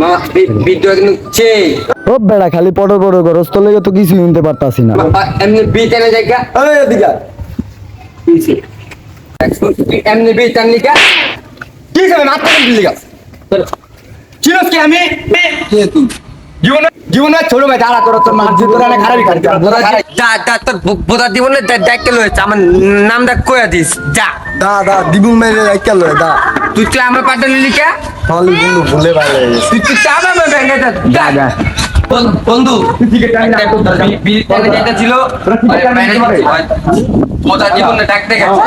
মামা ভিডিও কিন্তু চেয়ে ও বেড়া খালি পড়ো পড়ো করস তোর লেগে তো কিছু শুনতে পারতাছি না। এমনি বিটানে জায়গা? এই এদিকে এমনি বিটান লিখা কি? করে মাথা কেন দিলি গাছ কি আমি? জীবন জীবন ছোট ভাই দাঁড়া তোর তোর মার জীবন না খারাপই খারাপ। যা যা তোর বোধা দিব না দেখতে লয়েছে আমার নামটা কয়ে দিস। যা। দা দা দিবুন মেরে লয় দা। তুই তুই আমার পাঠালি লিখা হলি বন্ধু ভুলে বাইরে তুই তুই চাপ আমার ব্যাংকে যা যা। বন্ধু ছিল বোধা দিব না ডাকতে গেছে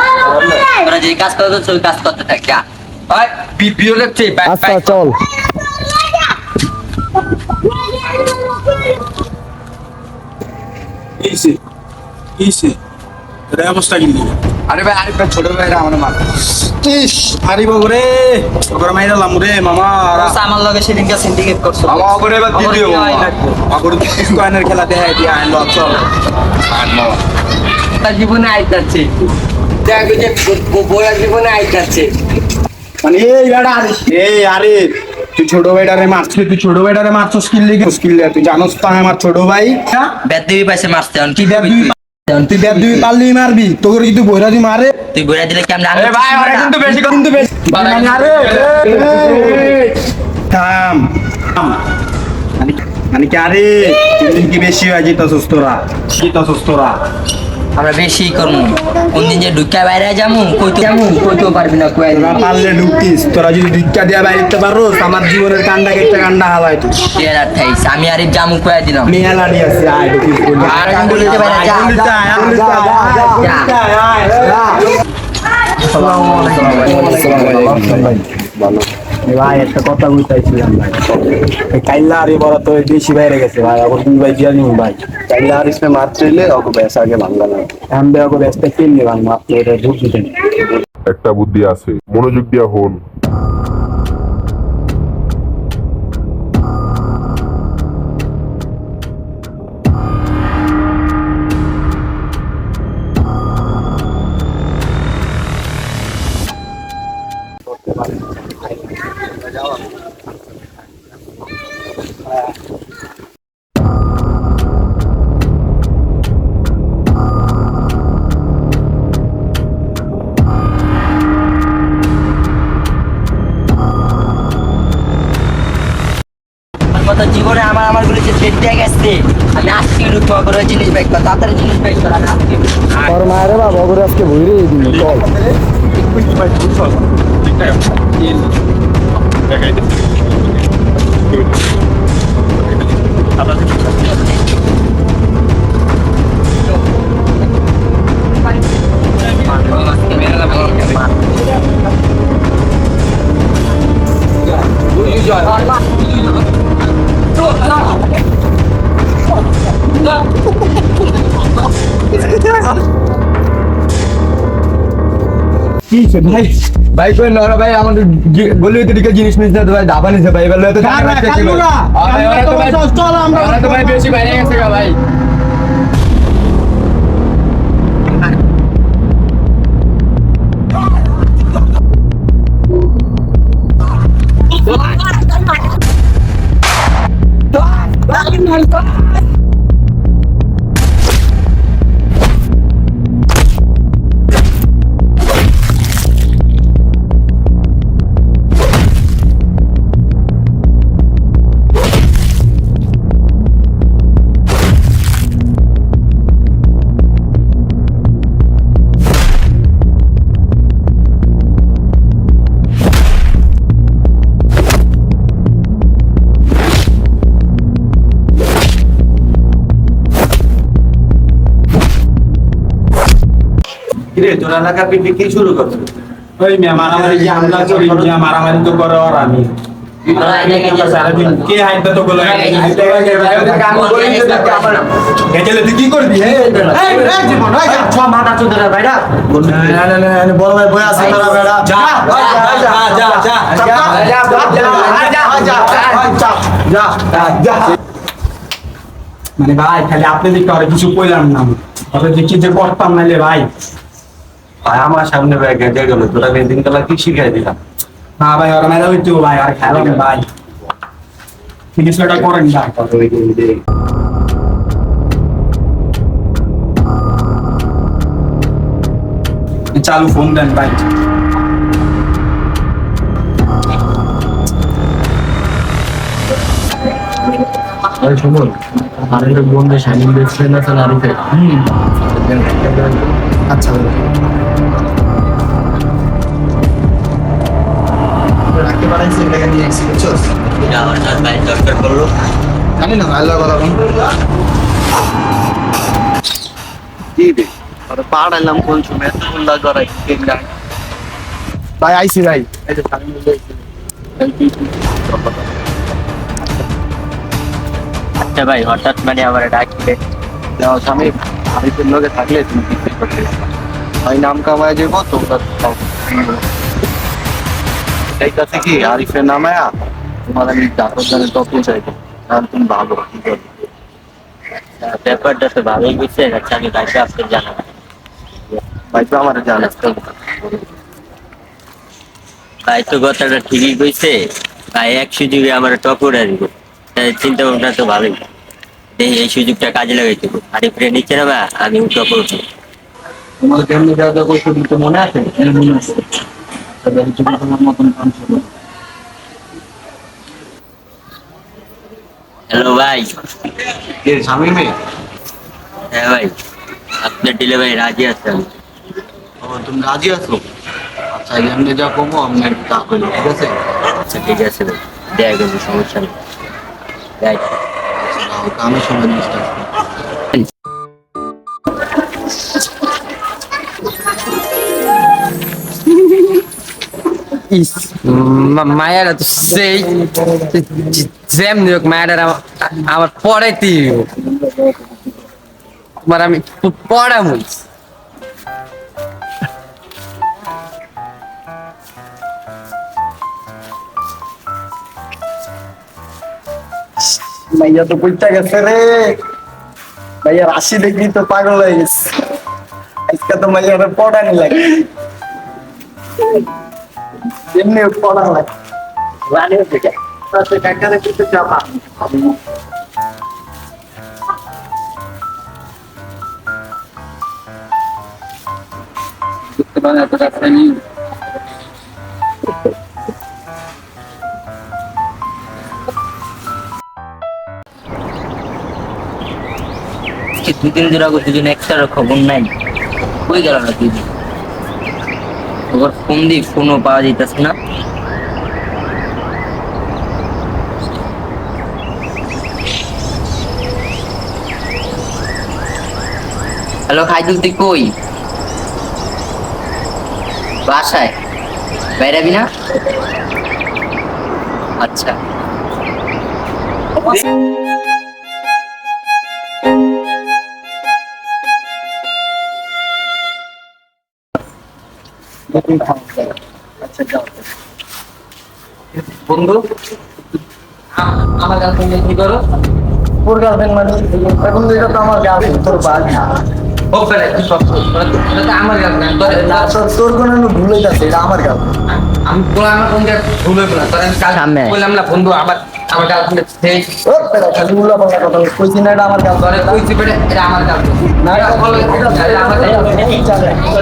তোরা যে কাজ করতে ওই কাজ করতে থাক আচ্ছা চল। কিসে কিসে এটা অবস্থা কি আরে ভাই আরে ভাই ছোট ভাইরা আমার মা ইস আরে বাবু রে। মাইরা লাম রে মামা। আমার লগে সেদিনকে সিন্ডিকেট করছ। মামা ওরে এবার দিয়ে দিও আগরে কয়েনের খেলা দেখাই দিয়ে আইন চল। আইন মামা তার জীবনে আইতাছে দেখো যে বড় জীবনে আইতাছে মানে এই বেড়া আরে এই আরে তুই ছোট ভাইটারে মারছিস তুই ছোট ভাইটারে মারছস স্কিল স্কিল তুই জানোস তো আমার ছোট ভাই। হ্যাঁ? ব্যাট পাইছে মারতে এখন কি তুই ব্যাট দিবি পারলি মারবি তোর যদি বইরা তুই মারে। তুই বইরা দিলে কি আমরা আরে ভাই ওরা কিন্তু বেশি কিন্তু বেশি আরে থাম। মানে মানে কি আরে তুই কি বেশি হয়ে যেতেছস তোরা যেতেছস তোরা। আমরা বেশি করব কোন দিন যে ঢুকা বাইরে যামু কইতে যামু কইতেও পারবি না কই তোরা পারলে ঢুকতিস তোরা যদি ভিক্ষা দিয়া বাইরে পারো আমার জীবনের কান্ডা কেটে কান্ডা হালাই তুই টেরার ঠাইস আমি আরিফ জামু কইয়া দিলাম মেলা দিয়ে আছে আয় ঢুকিস বলি আর বলিতে পারে যা আয়, যা। বলিতে আয়, আয়, আয়। ভাই, একটা কথা বুঝাইছিলাম ভাই। কাইল্লা আর বড় তো বেশি বাইরে গেছে ভাই অগর দুই ভাই জিয়া নিউ ভাই। কাইল্লা আর ইসমে মারতেলে অগ ব্যাস আগে ভাঙলা না। আমি অগ ব্যাসটা কিনে ভাঙলাম আপনি এটা বুঝ দিতেন একটা বুদ্ধি আছে, মনোযোগ দিয়া হন। রুট করে জিনিস তাড়াতাড়ি আজকে তোর মায়ের বাবা করে আজকে ভুইরে দিন চল। ভাই ভাই কই নরা ভাই আমাদের বলি তো দিকে জিনিস মিস না ভাই দাবা নিছে ভাই বলে তো আমরা তো ভাই বেশি বাইরে গেছে ভাই। কিরে তোর এলাকা পিকনিক কি শুরু করছ ওই মিয়া মারামারি যে আমরা করি মিয়া মারামারি তো করে আর আমি কে কি করবি বড় ভাই বই আছে তোরা বেড়া যা যা যা যা যা মানে ভাই খালি আপনি দিকে আর কিছু কইলাম না তবে দেখি যে করতাম নাইলে ভাই ভাই আমার সামনে ভাই গেঁজে গেল। তোরা দিন কালা কি শিখাই দিলাম? না ভাই ওরা মেলা হইতো ভাই আর খেলাম ভাই। বিষয়টা করেন না। চালু ফোন দেন ভাই। আর একটা বন্ধু শামিম বেস্টফ্রেন্ড আছে আরিফে আচ্ছা। রাখতে পারেন নিয়ে এসেছি বুঝছ এটা হঠাৎ ভাই দরকার ভাই আইসি ভাই আচ্ছা ভাই হঠাৎ মানে আমার যাও স্বামী আরিফের লোকে থাকলে তুমি। ভাই নাম কামায় যাব তোমরা কি? আরিফের নামায়া তোমার আমি জানে চাইব। কারণ তুমি ব্যাপারটা তো ভালোই বুঝছে আচ্ছা আমি ভাই তো আমার জানাস তো ভাই তো কথাটা ঠিকই কইছে। ভাই এক সুযোগে আমার টপর আসব চিন্তা ভাবনা তো ভালোই। এই এই সুযোগটা কাজে লাগাইতে হবে। আর নিচ্ছে না বা আমি টপর তোমার কেমনি যা যা কিন্তু মনে আছে? মনে আছে। তবে যদি তোমার মতন কাম ছিল হ্যালো ভাই? এর স্বামী মেয়ে হ্যাঁ ভাই। আপনার ডিলে ভাই রাজি আছেন? ও তুমি রাজি আছো? আচ্ছা এমনি যা কমো আমি তা করি ঠিক আছে? আচ্ছা ঠিক আছে ভাই। দেখা সমস্যা নেই। রাইট আচ্ছা কামের সময় ডিস্টার্ব ইস মায়েরা তো সেই যেমনি হোক মায়েরা আমার পড়াইতেই হোক তোমার আমি পড়ামুই ভাইয়া তো পইটা গেছে রে। ভাইয়া রাশি দেখি তো পাগল হয়ে গেছে। আজকে তো মাইয়ারে পড়ানি লাগে। এমনি পড়া লাগে রানি কিছু চাপা দুদিন ধরে দুজন একটারও খবর নাই কই গেল না দুদিন? ওর ফোন দিই ফোনও পাওয়া যাইতেছে না। হ্যালো খাইদুল তুই কই? বাসায়? বাইরাবি না? আচ্ছা। আচ্ছা যাও বন্ধু আমার গার্লফ্রেন্ড কি করো? তোর গার্লফ্রেন্ড মানে এখন এটা তো আমার গার্লফ্রেন্ড তোর বাদ ও বেড়ে কি সব এটা তো আমার গার্লফ্রেন্ড তোর না তোর তোর কোনো ভুল হইতাছে এটা আমার গার্লফ্রেন্ড আমি বলে আমার কোন ভুল হইব না। তোর আমি কাল বললাম না বন্ধু আবার আমার গার্লফ্রেন্ড সেই ও বেটা খালি উল্লা পাল্লা কথা কইছি না এটা আমার গার্লফ্রেন্ড কইছি বেড়ে এটা আমার গার্লফ্রেন্ড না এটা বলো এটা আমার গার্লফ্রেন্ড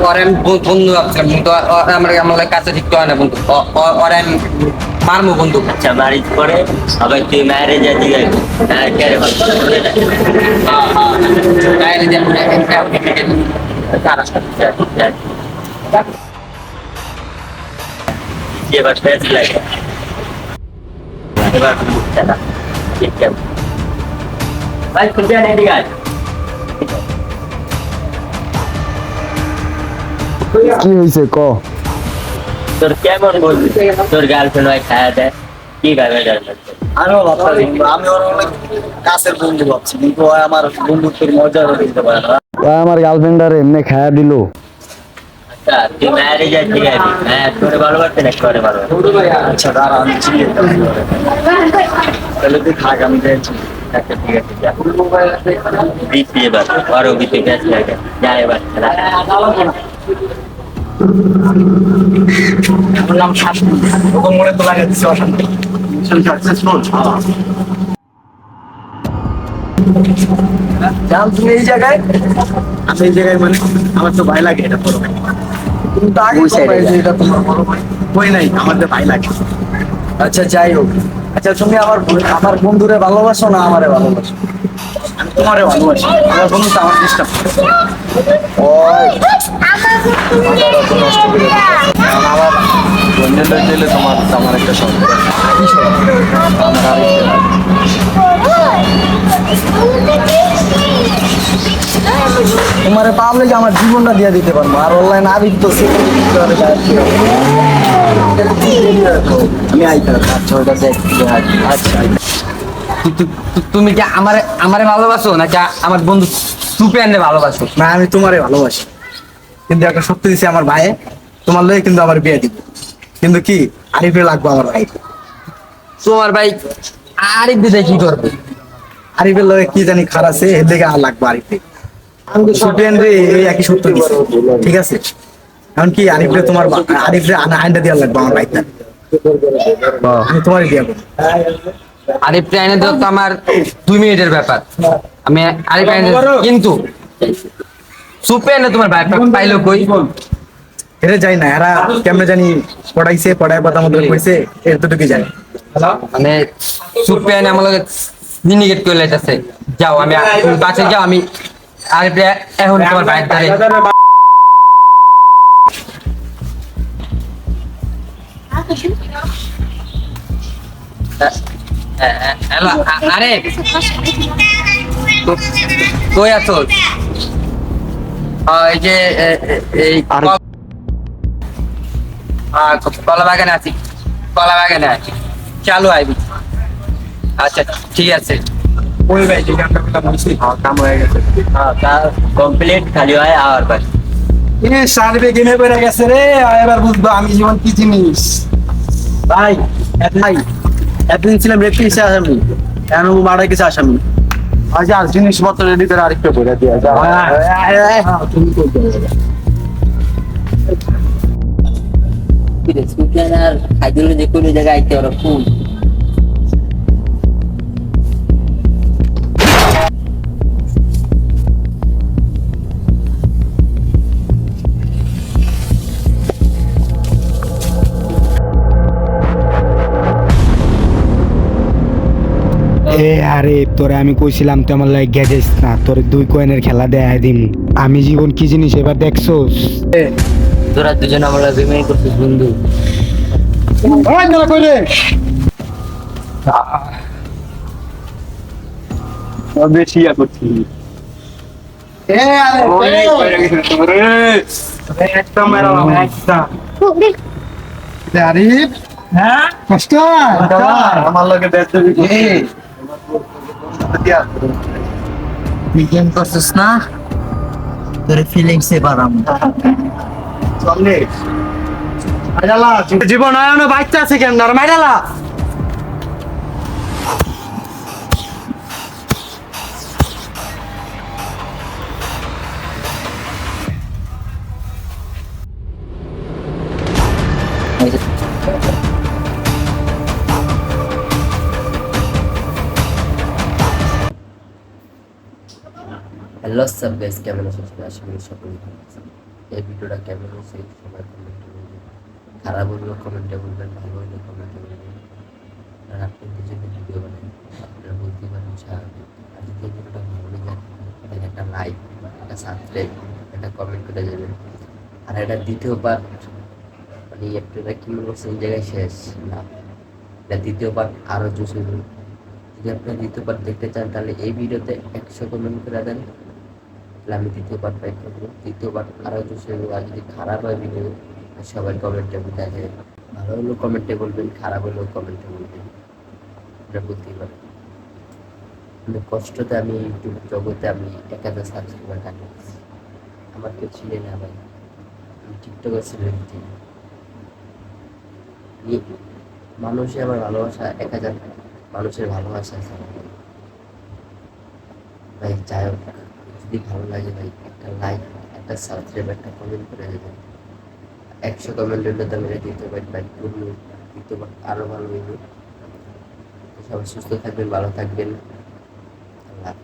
ওরে বন্ধু ভাবছিলাম কিন্তু আমার আমার কাছে ঠিক হয় না বন্ধু ও- ও- আমি মারমু বন্ধু আচ্ছা বাড়ি পরে আবার তুই ম্যারেজ আছে কেরে এবার ফেস লাগে এবার কি হইছে ক? তোর কেমন বলবি? তোর গার্লফ্রেন্ড ভাই খায়া দেয়? কি ভাবে গার্লফ্রেন্ড আমিও ভাবতাম আমি ওর অনেক কাছের বন্ধু ভাবছি কিন্তু ও আমার বন্ধুত্বের মজা দিতে পারে না। ও আমার গার্লফ্রেন্ডারে এমনি খায়া দিল। তা তুই ঠিক আছে হ্যাঁ তোরে ভালোবাসতে না তোরে ভালোবাসতে আচ্ছা দাঁড়া আমি চিনি তাহলে তুই থাক আমি যাচ্ছি। আচ্ছা ঠিক আছে যা। আরও লাগে। এবার আমার নাম ওকে মনে তো অশান্তি। সাকসেসফুল জান তুমি এই জায়গায়। আমি এই জায়গায় মানে আমার তো ভাই লাগে এটা বড় তুমি তো আগে এটা তোমার বড় ভাই কই নাই আমার তো ভাই লাগে। আচ্ছা যাই হোক। আচ্ছা তুমি আমার আমার বন্ধুরে ভালোবাসো না আমারে ভালোবাসো? আমি তোমারে ভালোবাসি আমার বন্ধু তো আমার ডিস্টার্ব আমার তোমার আমার একটা আমার তোমারে পাবলে যে আমার জীবনটা দিয়ে দিতে পারব? আর অনলাইন সে আমি আচ্ছা তুমি কি আমারে আমারে ভালোবাসো নাকি আমার বন্ধু সুপেয়ানে ভালোবাসো? না আমি তোমারে ভালোবাসি। কিন্তু একটা সত্যি দিছি আমার ভাই তোমার লয়ে কিন্তু আমার বিয়ে দিব। কিন্তু কি আরিফে লাগবে আমার ভাই তোমার ভাই আরিফ দিদা কি করবে? আরিফের লয়ে কি জানি খারাপ আছে এর দিকে আর লাগবে আরিফে। সুপিয়ান রে এই একই সত্য দিছে। ঠিক আছে? এখন কি আরিফরে তোমার বা- আরিফরে আনা আইনটা দেওয়া লাগবে আমার ভাইটা আমি তোমারই দিয়ে আরিফ ট্রেনে তো আমার দুই মিনিটের ব্যাপার। আমি আরিফ ট্রেনে কিন্তু সুপেয়ানে তোমার ভাই পাইলো কই? এটা যাই না এরা কেমনে জানি পড়াইছে পড়ায় কথা মতো কইছে এতটুকু জানি মানে সুপেয়ানে আমার লগে সিন্ডিকেট করে লাইতাছে। যাও আমি বাসে যাও আমি আরিফ এখন তোমার ভাইয়ের ধারে আরে কই আছো? এই যে এ, এ, এই কলা বাগানে আছি। কলা বাগানে আছি। চালু আইবি। আচ্ছা ঠিক আছে। ওই ভাই যে গানটা বললাম হ্যাঁ কাম হয়ে গেছে। কমপ্লিট খালি হয় আর বাস সার্ভে গেমে বেড়ে গেছে রে। এবার বুঝব আমি জীবন কি জিনিস। ভাই ভাই এতদিন ছিলাম রেখে এসে আসামি। কেন মারা গেছে আসামি। আর জিনিসপত্র রেডি করে আরেকটা বলে দিয়ে যা। তুমি তো আর খাইদুল যে কোনো জায়গায় আইতে ওরা এ আরে তোরে আমি কইছিলাম তুই আমার লাগে না তোর দুই কয়েনের খেলা দেয় দিম। আমি জীবন কি জিনিস এবার দেখছোস? তোরা দুজন আমরা বিমান করছিস বন্ধু। করছি। একদম একদম হ্যাঁ? কষ্ট আমার লগে দেখতে গেম করছিস না? তোর ফিলিংস পারাম জীবন আয়ানো বাচ্চা আছে কেন মাইরালা! হ্যালো সব গাইস কেমন আছো সবাই আশা করি সকলেই ভালো আছেন। এই ভিডিওটা কেমন হয়েছে সবাই কমেন্টে বলবেন খারাপ হলেও কমেন্টে বলবেন, ভালো হলেও কমেন্টে বলবেন। আর আপনি দুজনে ভিডিও বানান, আপনারা বলতে পারেন স্বাভাবিক আর যদি ভিডিওটা ভালো লেগে তাহলে একটা লাইক একটা সাবস্ক্রাইব একটা কমেন্ট করে যাবেন আর এটা দ্বিতীয় পার্ট মানে আপনারা কি মনে করছেন এই জায়গায় শেষ? না। এটা দ্বিতীয় পার্ট আরও জোশ যদি আপনারা দ্বিতীয় পার্ট দেখতে চান, তাহলে এই ভিডিওতে একশো কমেন্ট করে দেন। তাহলে আমি দ্বিতীয় পার্ট পাই করব। দ্বিতীয় পার্ট জোশ হইব আর যদি খারাপ হয় ভিডিও সবাই কমেন্টে দেখে ভালো হলেও কমেন্টে বলবেন খারাপ হলেও কমেন্টে বলবেন এটা বলতেই পারেন অনেক কষ্টতে আমি ইউটিউব জগতে আমি এক হাজার সাবস্ক্রাইবার কাটিয়েছি আমার কেউ ছিলেন না ভাই। আমি টিকটকের সেলিব্রিটি মানুষই আমার ভালোবাসা এক হাজার মানুষের ভালোবাসা আছে। ভাই, যাই হোক। যদি ভালো লাগে ভাই, একটা লাইক একটা সাবস্ক্রাইব একটা কমেন্ট করে দেবেন। একশো কমেন্ট কমেন্টের তো মেরে দিতে পারি ভাই করুন দিতে পারি আরও ভালো হইব। সবাই সুস্থ থাকবেন, ভালো থাকবেন। আল্লাহ